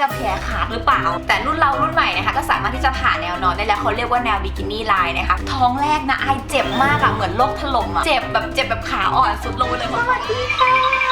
จะแผลขาดหรือเปล่า แต่รุ่นเรารุ่นใหม่นะคะก็สามารถที่จะผ่าแนวนอนได้แล้วเขาเรียกว่าแนวบิกินี่ไลน์นะคะท้องแรกนะไอเจ็บมากอะเหมือนโลกถล่มอะเจ็บแบบเจ็บแบบขาอ่อนสุดลงไปเลยสวัสดีค่ะ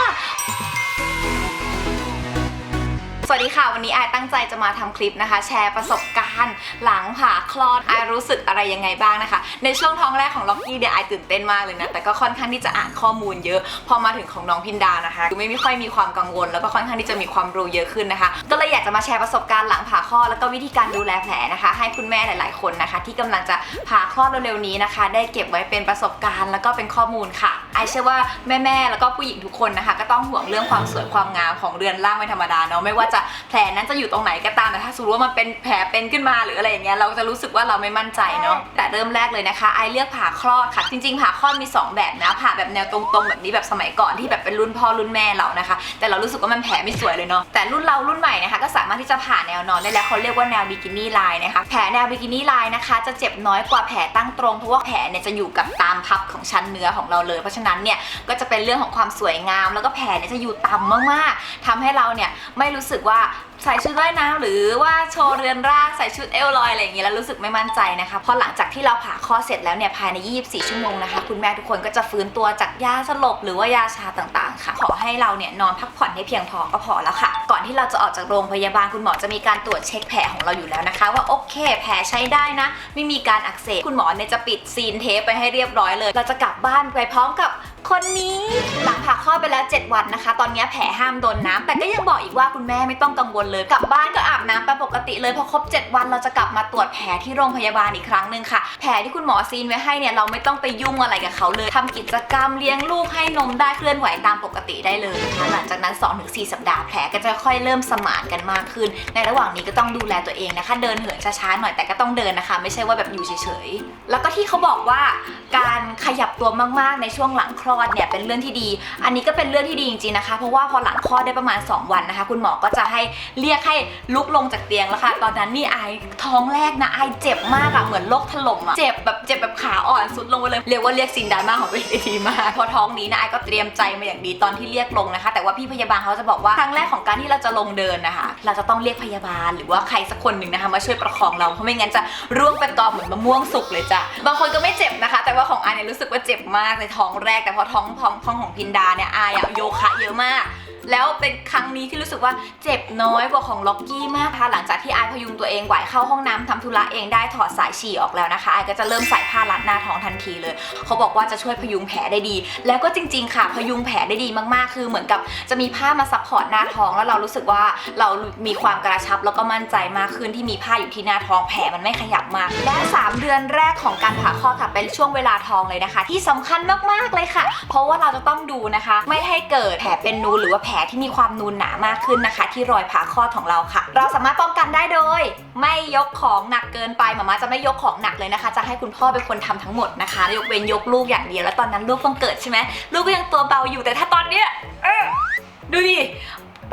วัสดีค่ะ วันนี้ไอตั้งใจจะมาทำคลิปนะคะ แชร์ประสบการณ์หลังผ่าคลอดไอรู้สึกอะไรยังไงบ้างนะคะ ในช่วงท้องแรกของล็อกกี้เนี่ยไอตื่นเต้นมากเลยนะ แต่ก็ค่อนข้างที่จะอ่านข้อมูลเยอะ พอมาถึงของน้องพินดานะคะคือไม่ม่ค่อยมีความกังวล แล้วก็ค่อนข้างที่จะมีความรู้เยอะขึ้นนะคะ ก็เลยอยากจะมาแชร์ประสบการณ์หลังผ่าคลอดแล้วก็วิธีการดูแลแผลนะคะ ให้คุณแม่หลาย ๆ คนนะคะ ที่กำลังจะผ่าคลอดเร็วๆนี้นะคะ ได้เก็บไว้เป็นประสบการณ์ แล้วก็เป็นข้อมูลค่ะไอายเชื่อว่าแม่ๆแล้วก็ผู้หญิงทุกคนนะคะ ก็ต้องห่วงเรื่องความสวยความงามของเรือนร่างไม่ธรรมดาเนาะไม่ว่าจะแผลนั้นจะอยู่ตรงไหนก็ตามแต่ถ้าสมมติว่ามันเป็นแผลเป็นขึ้นมาหรืออะไรอย่างเงี้ยเราจะรู้สึกว่าเราไม่มั่นใจเนาะแต่เริ่มแรกเลยนะคะ ไอเลือกผ่าคลอดค่ะ จริง ๆ ผ่าคลอดมีสองแบบนะผ่าแบบแนวตรงๆ แบบนี้แบบสมัยก่อนที่แบบเป็นรุ่นพ่อรุ่นแม่เรานะคะ แต่เรารู้สึกว่ามันแผลไม่สวยเลยเนาะแต่รุ่นเรารุ่นใหม่นะคะก็สามารถที่จะผ่าแนวนอนได้แล้วเขาเรียกว่าแนวบิกินี่ไลน์นะคะแผลแนวบิกินี่ไลน์นะคะจะเจ็บน้อยกว่าแผลตั้งตรงเพราะว่าแผลเนี่ยจะอยู่กับตามพับของชั้นเนื้อของเราเลยเพราะฉะนั้นเนี่ยก็จะเป็นเรื่องของความสวยงาม แล้วก็แผลเนี่ยจะอยู่ต่ำมากๆทำให้เราเนี่ยไม่รู้สึกว่าใส่ชุดว่ายน้ำหรือว่าโชว์เรือนร่างใส่ชุดเอลลอยอะไรอย่างเงี้ยแล้วรู้สึกไม่มั่นใจนะคะพอหลังจากที่เราผ่าคลอเสร็จแล้วเนี่ยภายใน 24 ชั่วโมงนะคะ คุณแม่ทุกคนก็จะฟื้นตัวจากยาสลบหรือว่ายาชาต่างๆ ค่ะ ขอให้เราเนี่ยนอนพักผ่อนให้เพียงพอก็พอแล้วค่ะ ก่อนที่เราจะออกจากโรงพยาบาลคุณหมอจะมีการตรวจเช็คแผลของเราอยู่แล้วนะคะ ว่าโอเค แผลใช้ได้นะ ไม่มีการอักเสบคุณหมอเนี่ยจะปิดซีนเทปไปให้เรียบร้อยเลย เราจะกลับบ้านไปพร้อมกับ คนนี้หลังผ่าคลอดไปแล้ว 7 วันนะคะ ตอนนี้แผลห้ามโดนน้ำแต่ก็ยังบอกอีกว่าคุณแม่ไม่ต้องกังวลเลย กลับบ้านก็อาบน้ำไปปกติเลยพอครบ 7 วันเราจะกลับมาตรวจแผลที่โรงพยาบาลอีกครั้งหนึ่งค่ะ แผลที่คุณหมอซีนไว้ให้เนี่ยเราไม่ต้องไปยุ่งอะไรกับเขาเลยทำกิจกรรมเลี้ยงลูกให้นมได้เคลื่อนไหวตามปกติได้เลยนะคะหลังจากนั้น 2-4 สัปดาห์แผลก็จะค่อยเริ่มสมานกันมากขึ้น ในระหว่างนี้ก็ต้องดูแลตัวเองนะคะ เดินเหินช้าๆหน่อยแต่ก็ต้องเดินนะคะ ไม่ใช่ว่าแบบอยู่เฉยๆแล้วก็ที่เขาบอกว่าการขยับตัวมากๆในช่วงหลังคลอดเนี่ยเป็นเรื่องที่ดี อันนี้ก็เป็นเรื่องที่ดีจริงๆนะคะ เพราะว่าพอหลังคลอดได้ประมาณ 2 วันนะคะ คุณหมอก็จะให้เรียกให้ลุกลงจากเตียงแล้วค่ะ ตอนนั้นนี่ไอท้องแรกนะไอเจ็บมากอะเหมือนโลกถล่มอะเจ็บแบบเจ็บแบบขาอ่อนสุดลงไปเลยเรียกว่าเรียกซินดาม่าของตัวเองได้ดีมากพอท้องนี้นะไอก็เตรียมใจมาอย่างดีตอนที่เรียกลงนะคะ แต่ว่าพี่พยาบาลเขาจะบอกว่าครั้งแรกของการที่เราจะลงเดินนะคะ เราจะต้องเรียกพยาบาลหรือว่าใครสักคนหนึ่งนะคะมาช่วยประคองเราเพราะไม่งั้นจะร่วงเป็นกอเหมือนมะม่วงสุกเลยจ้ะบางคนก็ไม่เจ็บนะคะ แต่ว่าของอเนี่ยรู้สึกว่าเจ็บมากในท้องแรกแต่พอท้องท้องท้องของพินดาเนี่ยอายอะโยคะเยอะมาก แล้วเป็นครั้งนี้ที่รู้สึกว่าเจ็บน้อยกว่าของล็อกกี้มากค่ะหลังจากที่อายพยุงตัวเองไหวเข้าห้องน้ำทำธุระเองได้ถอดสายฉี่ออกแล้วนะคะอายก็จะเริ่มใส่ผ้ารัดหน้าท้องทันทีเลย เขาบอกว่าจะช่วยพยุงแผลได้ดี แล้วก็จริง ๆ ค่ะ พยุงแผลได้ดีมากๆ คือเหมือนกับจะมีผ้ามาซัพพอร์ตหน้าท้อง แล้วเรารู้สึกว่าเรามีความกระชับแล้วก็มั่นใจมากขึ้นที่มีผ้าอยู่ที่หน้าท้องแผลมันไม่ขยับมาก และ 3 เดือนแรกของการผ่าคลอดค่ะเป็นช่วงเวลาทองเลยนะคะ ที่สำคัญมากๆเลยค่ะ เพราะว่าเราจะต้องดูนะคะ ไม่ให้เกิดแผลเป็นนูหรือว่าแผลที่มีความนูนหนามากขึ้นนะคะ ที่รอยผ่าคลอดของเราค่ะ เราสามารถป้องกันได้โดย ไม่ยกของหนักเกินไปหมาม่าจะไม่ยกของหนักเลยนะคะ จะให้คุณพ่อเป็นคนทำทั้งหมดนะคะยกเว้นยกลูกอย่างเดียวแล้วตอนนั้นลูกเพิ่งเกิดใช่ไหมลูกก็ยังตัวเบาอยู่แต่ถ้าตอนเนี้ยดูดิ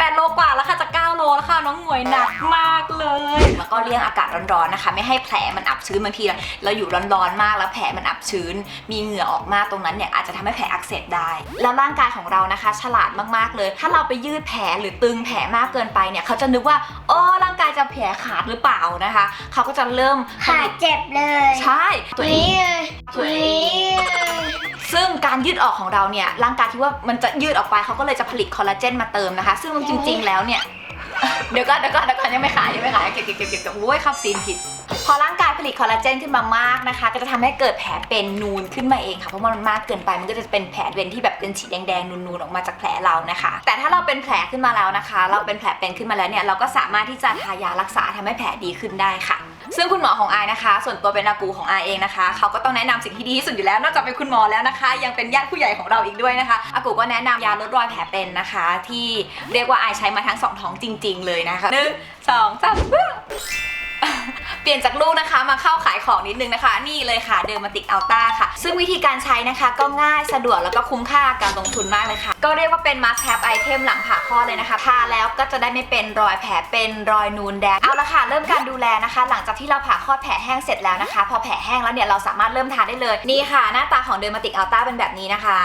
8 โลกว่าแล้วค่ะจะ9โลแล้วค่ะน้องหมวยหนักมากเลย แล้วก็เลี่ยงอากาศร้อนๆนะคะ ไม่ให้แผลมันอับชื้นบางทีเราอยู่ร้อนๆมากแล้วแผลมันอับชื้น มีเหงื่อออกมากตรงนั้นเนี่ยอาจจะทำให้แผลอักเสบได้ แล้วร่างกายของเรานะคะ ฉลาดมากๆเลย ถ้าเราไปยืดแผลหรือตึงแผลมากเกินไปเนี่ยเขาจะนึกว่าอ๋อร่างกายจะแผลขาดหรือเปล่านะคะ เขาก็จะเริ่มขาเจ็บเลย ใช่ตัวเองนี่เลยนี่เลย ซึ่งการยืดออกของเราเนี่ยร่างกายคิดว่ามันจะยืดออกไปเขาก็เลยจะผลิตคอลลาเจนมาเติมนะคะ ซึ่งจริง ๆ แล้วเนี่ยเดี๋ยวก็เดี๋ยวก็เดี๋ยวก็ยังไม่ขายยังไม่ขายเก็บเก็บเก็บเก็บก็บโอ้ยเข้าซีนผิด พอร่างกายผลิตคอลลาเจนขึ้นมามากนะคะ ก็จะทำให้เกิดแผลเป็นนูนขึ้นมาเองค่ะเพราะมันมากเกินไปมันก็จะเป็นแผลเป็นที่แบบเป็นสีดแดงๆนูนๆออกมาจากแผลเรานะคะ แต่ถ้าเราเป็นแผลขึ้นมาแล้วนะคะ เราเป็นแผลเป็นขึ้นมาแล้วเนี่ยเราก็สามารถที่จะทายารักษาทำให้แผลดีขึ้นได้ค่ะ ซึ่งคุณหมอของอายนะคะ ส่วนตัวเป็นอากูของอายเองนะคะเขาก็ต้องแนะนำสิ่งที่ดีที่สุดอยู่แล้วนอกจากเป็นคุณหมอแล้วนะคะ ยังเป็นญาติผู้ใหญ่ของเราอีกด้วยนะคะอากูก็แนะนำยาลดรอยแผลเป็นนะคะ ที่เรียกว่าอายใช้มาทั้งสองท้องจริง ๆ เลยนะคะหนึ่งสองสาม เปลี่ยนจากลูกนะคะมาเข้าขายของนิดนึงนะคะ นี่เลยค่ะเดอร์มาติกอัลต้าค่ะ ซึ่งวิธีการใช้นะคะก็ง่ายสะดวกแล้วก็คุ้มค่าการลงทุนมากเลยค่ะ ก็เรียกว่าเป็น must have item หลังผ่าคลอดเลยนะคะทาแล้วก็จะได้ไม่เป็นรอยแผลเป็นรอยนูนแดงเอาละค่ะเริ่มการดูแลนะคะ หลังจากที่เราผ่าคลอดแผลแห้งเสร็จแล้วนะคะ พอแผลแห้งแล้วเนี่ยเราสามารถเริ่มทาได้เลยนี่ค่ะ หน้าตาของเดอร์มาติกอัลต้าเป็นแบบนี้นะคะ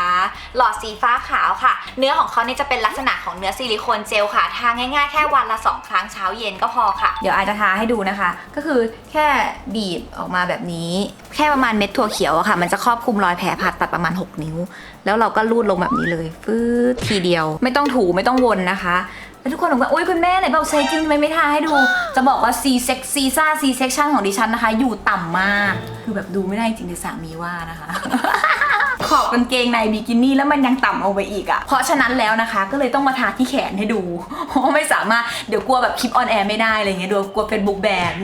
หลอดสีฟ้าขาวค่ะ เนื้อของเขาเนี่ยจะเป็นลักษณะของเนื้อซิลิโคนเจลค่ะทาง่ายๆแค่วันละ 2 ครั้งเช้าเย็นก็พอค่ะ เดี๋ยวอายจะทาให้ดูนะคะ ก็คือแค่บีบออกมาแบบนี้ แค่ประมาณเม็ดถั่วเขียวอะค่ะ มันจะครอบคลุมรอยแผลผ่าตัดประมาณ 6 นิ้ว แล้วเราก็ลูดลงแบบนี้เลยฟืดทีเดียว ไม่ต้องถูไม่ต้องวนนะคะแล้วทุกคนบอกว่าอุ้ยคุณแม่ไหนบอกใช้จริงทำไมไม่ทาให้ดู จะบอกว่า C sex C ซ่า C section ของดิฉันนะคะ อยู่ต่ำมาก คือแบบดูไม่ได้จริงแต่สามีว่านะคะ อบกางเกงในบิกินี่แล้วมันยังต่ำเอาไปอีกอะ่ะ เพราะฉะนั้นแล้วนะคะ ก็เลยต้องมาทาที่แขนให้ดู เพราะไม่สามารถเดี๋ยวกลัวแบบคลิปออนแอร์ไม่ได้อะไรเงี้ยดูกลัวเฟซบุ๊กแบน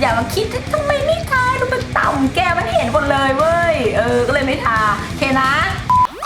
อย่ามาคิดทำไมไม่ทาดูมันต่ำแกมันเห็นหมดเลยเว้ยเออก็เลยไม่ทาโอเคนะ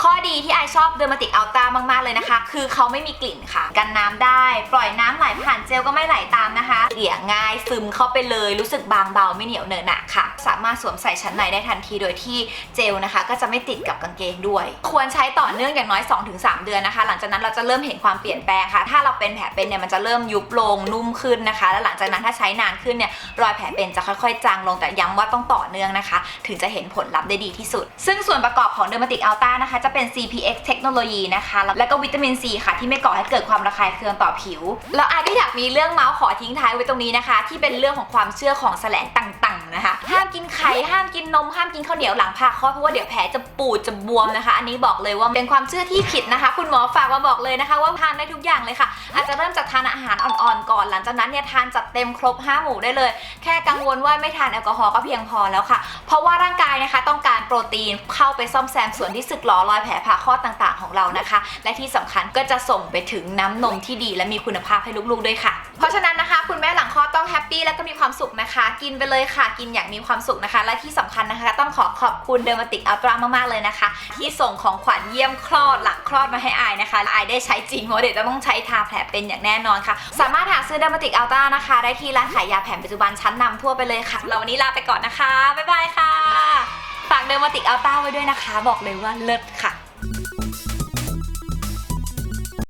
ข้อดีที่ไอชอบเดอร์มาติกอัลต้ามากๆเลยนะคะ คือเขาไม่มีกลิ่นค่ะ กันน้ำได้ ปล่อยน้ำไหลผ่านเจลก็ไม่ไหลตามนะคะเกลี่ยง่ายซึมเข้าไปเลยรู้สึกบางเบาไม่เหนียวเนอะหนะค่ะ สามารถสวมใส่ชั้นในได้ทันทีโดยที่เจลนะคะ ก็จะไม่ติดกับกางเกงด้วย ควรใช้ต่อเนื่องอย่างน้อย 2-3 เดือนนะคะ หลังจากนั้นเราจะเริ่มเห็นความเปลี่ยนแปลงค่ะ ถ้าเราเป็นแผลเป็นเนี่ยมันจะเริ่มยุบลงนุ่มขึ้นนะคะ แล้วหลังจากนั้นถ้าใช้นานขึ้นเนี่ยรอยแผลเป็นจะค่อยๆจางลงแต่ย้ำว่าต้องต่อเนื่องนะคะ ถึงจะเห็นผลลัพธ์ได้ดีที่สุด ซึ่งส่วนประกอบของเดอร์มาติกอัลตานะคะจะเป็น CPX เทคโนโลยีนะคะ แล้วก็วิตามินซีค่ะที่ไม่ก่อให้เกิดความระคายเคืองต่อผิว แล้วอาก็อยากมีเรื่องเมาส์ขอทิ้งท้ายไว้ตรงนี้นะคะ ที่เป็นเรื่องของความเชื่อของแสลงต่างๆนะคะ ห้ามกินไข่ห้ามกินนมห้ามกินข้าวเหนียวหลังผ่าคลอดเพราะว่าเดี๋ยวแผลจะปูดจะบวมนะคะ อันนี้บอกเลยว่าเป็นความเชื่อที่ผิดนะคะ คุณหมอฝากมาบอกเลยนะคะ ว่าทานได้ทุกอย่างเลยค่ะ อาจจะเริ่มจากทานอาหารอ่อนๆก่อน หลังจากนั้นเนี่ยทานจัดเต็มครบ5หมู่ได้เลย แค่กังวลว่าไม่ทานแอลกอฮอล์ก็เพียงพอแล้วค่ะ เพราะว่าร่างกายนะคะต้องการโปรตีนเข้าไปซ่อมแซมส่วนที่สึกหรอรอยแผลผ่าคลอดต่างๆของเรานะคะ และที่สำคัญก็จะส่งไปถึงน้ำนมที่ดี และมีคุณภาพให้ลูกๆด้วยค่ะ เพราะฉะนั้นนะคะ คุณแม่หลังคลอดต้องแฮปปี้และก็มีความสุขนะคะ กินไปเลยค่ะ กินอย่างมีความสุขนะคะ และที่สำคัญนะคะ ต้องขอขอบคุณเดอร์มาติกอัลตร้ามากๆเลยนะคะ ที่ส่งของขวัญเยี่ยมคลอดหลังคลอดมาให้อายนะคะอายได้ใช้จริงเพราะเดี๋ยวจะต้องใช้ทาแผลเป็นอย่างแน่นอนค่ะ สามารถหาซื้อเดอร์มาติกอัลตร้านะคะ ได้ที่ร้านขายยาแผนปัจจุบันชั้นนำทั่วไปเลยค่ะเราวันนี้ลาไปก่อนนะคะบ๊ายบายค่ะฝากเดอร์มาติกอัลต้าไว้ด้วยนะคะ บอกเลยว่าเลิศค่ะ